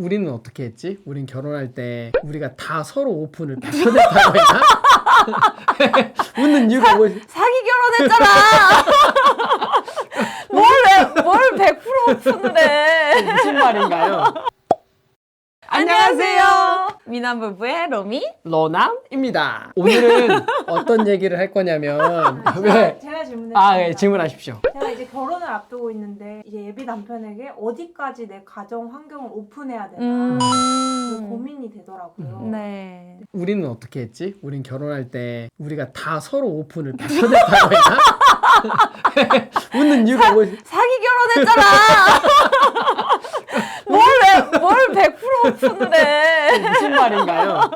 우리는 어떻게 했지? 우린 결혼할 때 우리가 다 서로 오픈을 100%했다고 했나? 웃는 이유가 뭐 사기 결혼했잖아. 뭘뭘100% 오픈을 해. 무슨 말인가요? 안녕하세요. 미남 부부의 로미. 러남입니다. 오늘은 어떤 얘기를 할 거냐면 왜? 제가 질문했습니다. 아, 예, 질문하십시오. 결혼을 앞두고 있는데 이제 예비 남편에게 어디까지 내 가정 환경을 오픈해야 되나 음. 그 고민이 되더라고요. 네. 우리는 어떻게 했지? 우린 결혼할 때 우리가 다 서로 오픈을 100%했다고 했나? 웃는 이유가 뭐 사기 결혼했잖아. 뭘뭘100% 오픈을 해. 무슨 말인가요?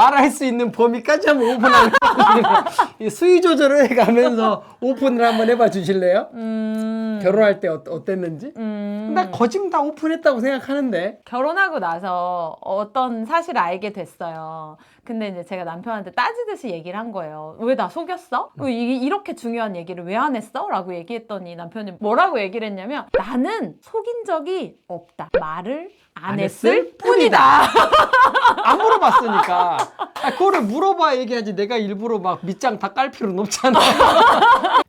말할 수 있는 범위까지 한번 오픈하는 이 수위 조절을 해가면서 오픈을 한번 해봐 주실래요? 음. 결혼할 때 어, 어땠는지? 음. 나 거짓 다 오픈했다고 생각하는데 결혼하고 나서 어떤 사실을 알게 됐어요. 근데 이제 제가 남편한테 따지듯이 얘기를 한 거예요. 왜 나 속였어? 왜 이- 이렇게 중요한 얘기를 왜 안 했어? 라고 얘기했더니 남편이 뭐라고 얘기를 했냐면 나는 속인 적이 없다. 말을 안, 안 했을 했을 뿐이다. 안 물어봤으니까 아, 그거를 물어봐야 얘기하지 내가 일부러 막 밑장 다 깔 필요는 없잖아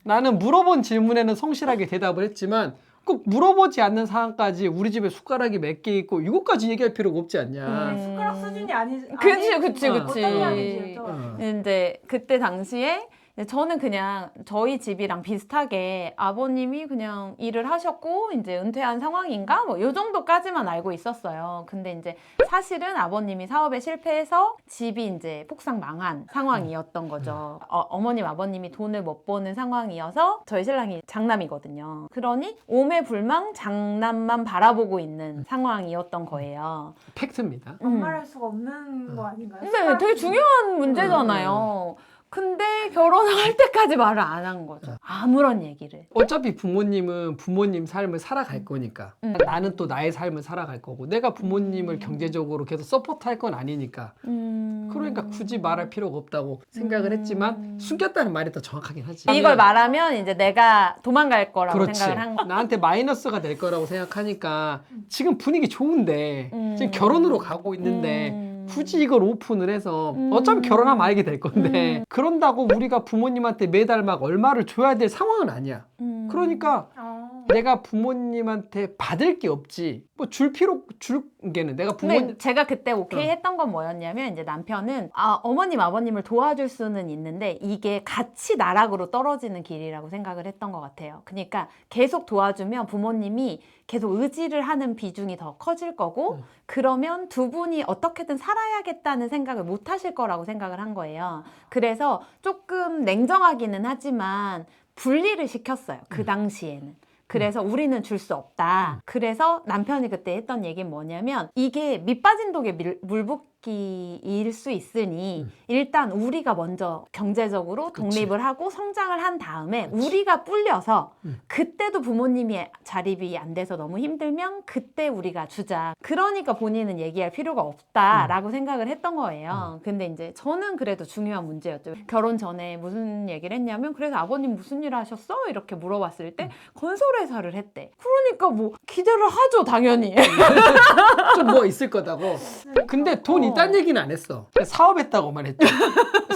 나는 물어본 질문에는 성실하게 대답을 했지만 꼭 물어보지 않는 상황까지 우리 집에 숟가락이 몇 개 있고 이것까지 얘기할 필요가 없지 않냐 음. 숟가락 수준이 아니 그치, 그치, 그치. 어떤. 어. 근데 그때 당시에 저는 그냥 저희 집이랑 비슷하게 아버님이 그냥 일을 하셨고 이제 은퇴한 상황인가 뭐 요 정도까지만 알고 있었어요. 근데 이제 사실은 아버님이 사업에 실패해서 집이 이제 폭삭 망한 상황이었던 거죠. 어, 어머님 아버님이 돈을 못 버는 상황이어서 저희 신랑이 장남이거든요. 그러니 오매 불망 장남만 바라보고 있는 상황이었던 거예요. 팩트입니다 반말할 수가 없는 거 아닌가요? 네, 되게. 중요한 문제잖아요. 근데 결혼할 때까지 말을 안 한 거죠. 아무런 얘기를. 어차피 부모님은 부모님 삶을 살아갈 거니까 음. 나는 또 나의 삶을 살아갈 거고 내가 부모님을 경제적으로 계속 서포트할 건 아니니까 음... 그러니까 굳이 말할 필요가 없다고 생각을 했지만 음. 숨겼다는 말이 더 정확하긴 하지 이걸 말하면 이제 내가 도망갈 거라고 그렇지 생각을 한 거. 나한테 마이너스가 될 거라고 생각하니까 지금 분위기 좋은데 음. 지금 결혼으로 가고 있는데 음. 굳이 이걸 오픈을 해서 음. 어차피 결혼하면 알게 될 건데 음. 그런다고 우리가 부모님한테 매달 막 얼마를 줘야 될 상황은 아니야 음. 그러니까 어. 내가 부모님한테 받을 게 없지 뭐 줄 필요 줄 게는 내가 근데 부모님 제가 그때 오케이 어. 했던 건 뭐였냐면 이제 남편은 아 어머님 아버님을 도와줄 수는 있는데 이게 같이 나락으로 떨어지는 길이라고 생각을 했던 것 같아요. 그러니까 계속 도와주면 부모님이 계속 의지를 하는 비중이 더 커질 거고 음. 그러면 두 분이 어떻게든 살아야겠다는 생각을 못 하실 거라고 생각을 한 거예요. 그래서 조금 냉정하기는 하지만 분리를 시켰어요. 그 음. 당시에는. 그래서 우리는 줄 수 없다. 그래서 남편이 그때 했던 얘기는 뭐냐면 이게 밑빠진 독에 밀- 물붓 기일 수 있으니 음. 일단 우리가 먼저 경제적으로. 독립을 하고 성장을 한 다음에. 우리가 뿔려서 음. 그때도 부모님이 자립이 안 돼서 너무 힘들면 그때 우리가 주자. 그러니까 본인은 얘기할 필요가 없다라고 생각을 했던 거예요. 근데 이제 저는 그래도 중요한 문제였죠. 결혼 전에 무슨 얘기를 했냐면 그래서 아버님 무슨 일 하셨어? 이렇게 물어봤을 때 건설회사를 했대. 그러니까 뭐 기대를 하죠, 당연히. 좀 뭐 있을 거다고 근데 돈 어. 있다는 얘기는 안 했어. 사업했다고만 했죠.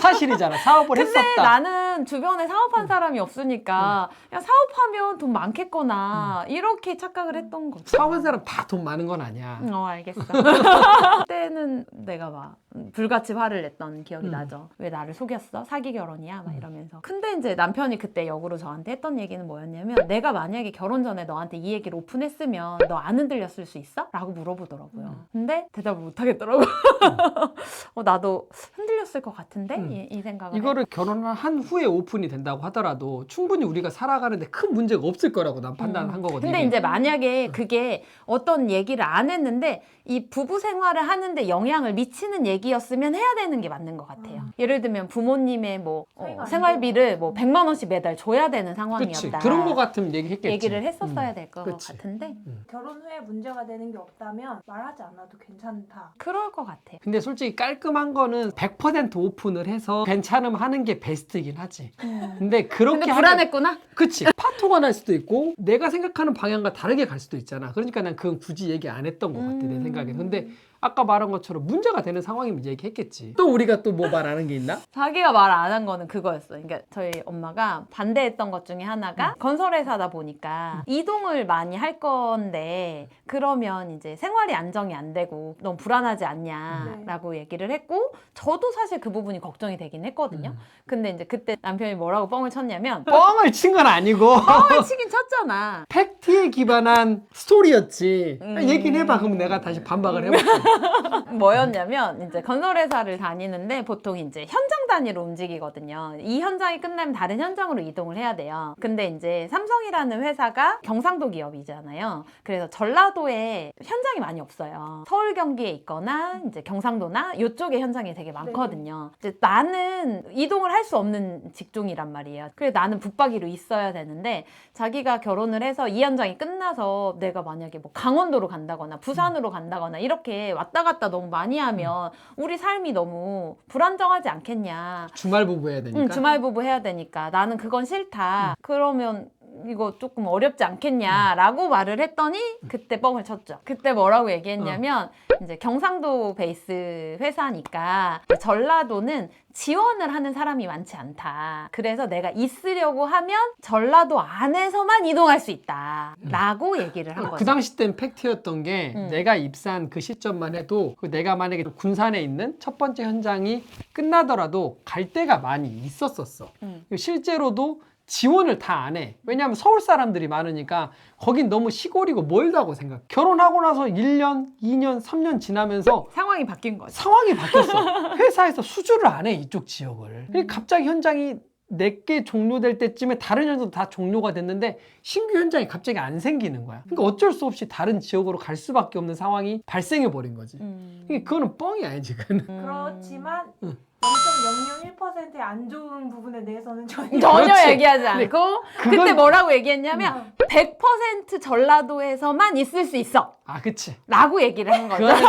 사실이잖아. 사업을 근데 했었다. 나는 주변에 사업한 사람이 없으니까 그냥 사업하면 돈 많겠거나 이렇게 착각을 했던 거죠. 사업한 사람 다 돈 많은 건 아니야 어 알겠어. 그때는 내가 막 불같이 화를 냈던 기억이 음. 나죠. 왜 나를 속였어? 사기 결혼이야? 막 이러면서. 근데 이제 남편이 그때 역으로 저한테 했던 얘기는 뭐였냐면 내가 만약에 결혼 전에 너한테 이 얘기를 오픈했으면 너 안 흔들렸을 수 있어? 라고 물어보더라고요. 음. 근데 대답을 못 하겠더라고. 어, 나도 흔들렸을 것 같은데 음. 이, 이 생각을. 이거를 결혼을 한 후에 오픈이 된다고 하더라도 충분히 우리가 살아가는데 큰 문제가 없을 거라고 난 판단한 거거든요 근데. 이제 만약에 그게 어떤 얘기를 안 했는데 이 부부 생활을 하는데 영향을 미치는 얘기였으면 해야 되는 게 맞는 것 같아요. 음. 예를 들면 부모님의 뭐 어, 생활비를 뭐 100만 원씩 매달 줘야 되는 그치 상황이었다. 그런 거 같으면 얘기했겠지 얘기를 했었어야 음. 될것 그치. 같은데 결혼 후에 문제가 되는 게 없다면 말하지 않아도 괜찮다. 그럴 것 같아. 근데 솔직히 깔끔한 거는 100% 오픈을 해서 괜찮으면 하는 게 베스트이긴 하지 좋았지. 근데 그렇게 근데 불안했구나. 그치 파토가 날 수도 있고 내가 생각하는 방향과 다르게 갈 수도 있잖아 그러니까 난 그건 굳이 얘기 안 했던 것 같아 내 음. 생각에 근데 아까 말한 것처럼 문제가 되는 상황이면 얘기했겠지 또 우리가 또 뭐말안한게 있나? 자기가 말 안 한 거는 그거였어. 그러니까 저희 엄마가 반대했던 것 중에 하나가 건설회사다 보니까 이동을 많이 할 건데 그러면 이제 생활이 안정이 안 되고 너무 불안하지 않냐라고 얘기를 했고 저도 사실 그 부분이 걱정이 되긴 했거든요. 음. 근데 이제 그때 남편이 뭐라고 뻥을 쳤냐면 뻥을 친 건 아니고 뻥을 치긴 쳤잖아. 팩트에 기반한 스토리였지 음. 얘기는 해봐 그럼 내가 다시 반박을 해볼게 뭐였냐면 이제 건설회사를 다니는데 보통 이제 현장 단위로 움직이거든요. 이 현장이 끝나면 다른 현장으로 이동을 해야 돼요. 근데 이제 삼성이라는 회사가 경상도 기업이잖아요. 그래서 전라도에 현장이 많이 없어요. 서울 경기에 있거나 이제 경상도나 이쪽에 현장이 되게 많거든요. 이제 나는 이동을 할 수 없는 직종이란 말이에요. 그래서 나는 붙박이로 있어야 되는데 자기가 결혼을 해서 이 현장이 끝나서 내가 만약에 뭐 강원도로 간다거나 부산으로 간다거나 이렇게 왔다 갔다 너무 많이 하면 우리 삶이 너무 불안정하지 않겠냐. 주말 부부 해야 되니까 응, 주말 부부 해야 되니까 나는 그건 싫다. 그러면 이거 조금 어렵지 않겠냐라고 말을 했더니 그때 뻥을 쳤죠. 그때 뭐라고 얘기했냐면 이제 경상도 베이스 회사니까 전라도는 지원을 하는 사람이 많지 않다. 그래서 내가 있으려고 하면 전라도 안에서만 이동할 수 있다 라고 얘기를 한그 거죠. 당시 땐 팩트였던 게 음. 내가 입사한 그 시점만 해도 그 내가 만약에 군산에 있는 첫 번째 현장이 끝나더라도 갈 데가 많이 있었었어. 음. 실제로도 지원을 다 안 해. 왜냐하면 서울 사람들이 많으니까 거긴 너무 시골이고 멀다고 생각. 결혼하고 나서 1년, 2년, 3년 지나면서 상황이 바뀐 거죠. 상황이 바뀌었어. 회사에서 수주를 안 해, 이쪽 지역을. 그러니까 갑자기 현장이 내게 종료될 때쯤에 다른 현장도 다 종료가 됐는데 신규 현장이 갑자기 안 생기는 거야. 그러니까 어쩔 수 없이 다른 지역으로 갈 수밖에 없는 상황이 발생해 버린 거지. 음. 그러니까 그거는 뻥이야, 지금. 그렇지만 응. 0.001%의 안 좋은 부분에 대해서는 전혀 전혀 그렇지. 얘기하지 근데 않고 그건- 그때 뭐라고 얘기했냐면 응. 100% 전라도에서만 있을 수 있어 아, 그치. 라고 얘기를 한 거죠. 그거는,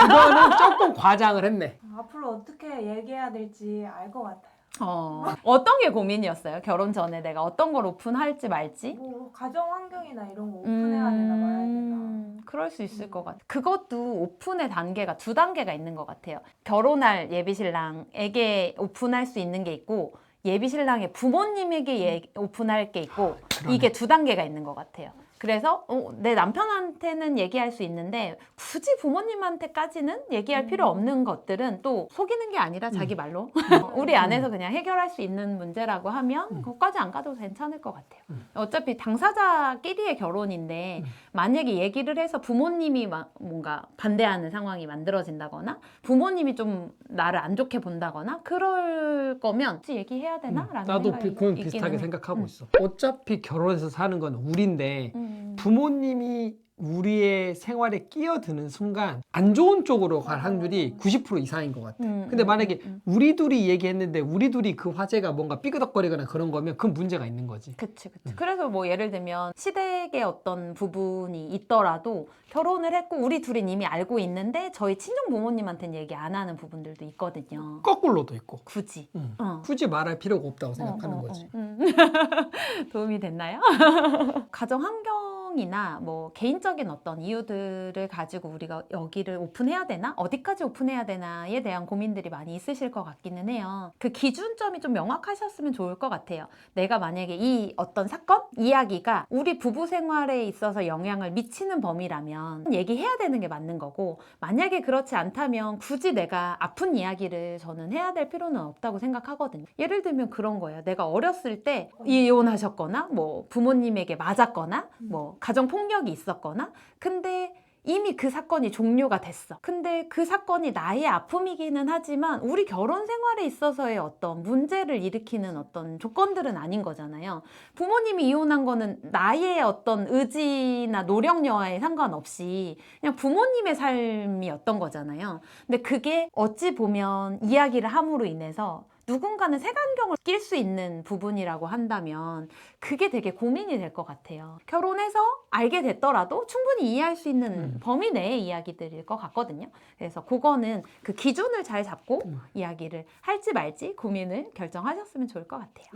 그거는 조금 과장을 했네. 앞으로 어떻게 얘기해야 될지 알 것 같아요. 어, 어떤 게 고민이었어요? 결혼 전에 내가 어떤 걸 오픈할지 말지? 뭐 가정 환경이나 이런 거 오픈해야 되나 말아야 되나. 음, 그럴 수 있을 음. 것 같아. 그것도 오픈의 단계가 두 단계가 있는 것 같아요. 결혼할 예비신랑에게 오픈할 수 있는 게 있고 예비신랑의 부모님에게 예- 오픈할 게 있고 그러네. 이게 두 단계가 있는 것 같아요. 그래서 어, 내 남편한테는 얘기할 수 있는데 굳이 부모님한테까지는 얘기할 필요 음. 없는 것들은 또 속이는 게 아니라 자기 말로 우리 안에서 그냥 해결할 수 있는 문제라고 하면 음. 그것까지 안 가도 괜찮을 것 같아요. 음. 어차피 당사자끼리의 결혼인데 음. 만약에 얘기를 해서 부모님이 막 뭔가 반대하는 상황이 만들어진다거나 부모님이 좀 나를 안 좋게 본다거나 그럴 거면 굳이 얘기해야 되나? 음, 라는 나도 생각이 비- 그건 비슷하게 해. 생각하고 음. 있어. 어차피 결혼해서 사는 건 우리인데 음. 부모님이 우리의 생활에 끼어드는 순간 안 좋은 쪽으로 갈 확률이 90% 이상인 것 같아. 음, 근데 음, 만약에 음, 음. 우리 둘이 얘기했는데 우리 둘이 그 화제가 뭔가 삐그덕거리거나 그런 거면 그건 문제가 있는 거지. 그치, 그치. 음. 그래서 뭐 예를 들면 시댁의 어떤 부분이 있더라도 결혼을 했고 우리 둘은 이미 알고 있는데 저희 친정 부모님한테는 얘기 안 하는 부부들도 있거든요. 거꾸로도 있고. 굳이. 음. 어. 굳이 말할 필요가 없다고 어, 생각하는 어, 거지. 어. 음. 도움이 됐나요? 가정 환경 이나 뭐 개인적인 어떤 이유들을 가지고 우리가 여기를 오픈해야 되나? 어디까지 오픈해야 되나에 대한 고민들이 많이 있으실 것 같기는 해요. 그 기준점이 좀 명확하셨으면 좋을 것 같아요. 내가 만약에 이 어떤 사건, 이야기가 우리 부부 생활에 있어서 영향을 미치는 범위라면 얘기해야 되는 게 맞는 거고 만약에 그렇지 않다면 굳이 내가 아픈 이야기를 저는 해야 될 필요는 없다고 생각하거든요. 예를 들면 그런 거예요. 내가 어렸을 때 이혼하셨거나 뭐 부모님에게 맞았거나 뭐 가정 폭력이 있었거나 근데 이미 그 사건이 종료가 됐어. 근데 그 사건이 나의 아픔이기는 하지만 우리 결혼 생활에 있어서의 어떤 문제를 일으키는 어떤 조건들은 아닌 거잖아요. 부모님이 이혼한 거는 나의 어떤 의지나 노력 여하에 상관없이 그냥 부모님의 삶이었던 거잖아요. 근데 그게 어찌 보면 이야기를 함으로 인해서 누군가는 색안경을 낄 수 있는 부분이라고 한다면 그게 되게 고민이 될 것 같아요. 결혼해서 알게 됐더라도 충분히 이해할 수 있는 음. 범위 내의 이야기들일 것 같거든요. 그래서 그거는 그 기준을 잘 잡고 음. 이야기를 할지 말지 고민을 결정하셨으면 좋을 것 같아요.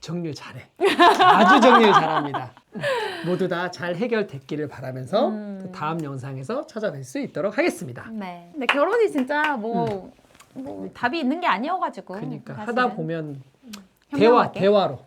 정리 잘해. 아주 정리 잘합니다. 모두 다 잘 해결됐기를 바라면서 음. 또 다음 영상에서 찾아뵐 수 있도록 하겠습니다. 네. 근데 결혼이 진짜 뭐, 뭐 답이 있는 게 아니어가지고. 그러니까 사실은. 하다 보면 대화 현명하게. 대화로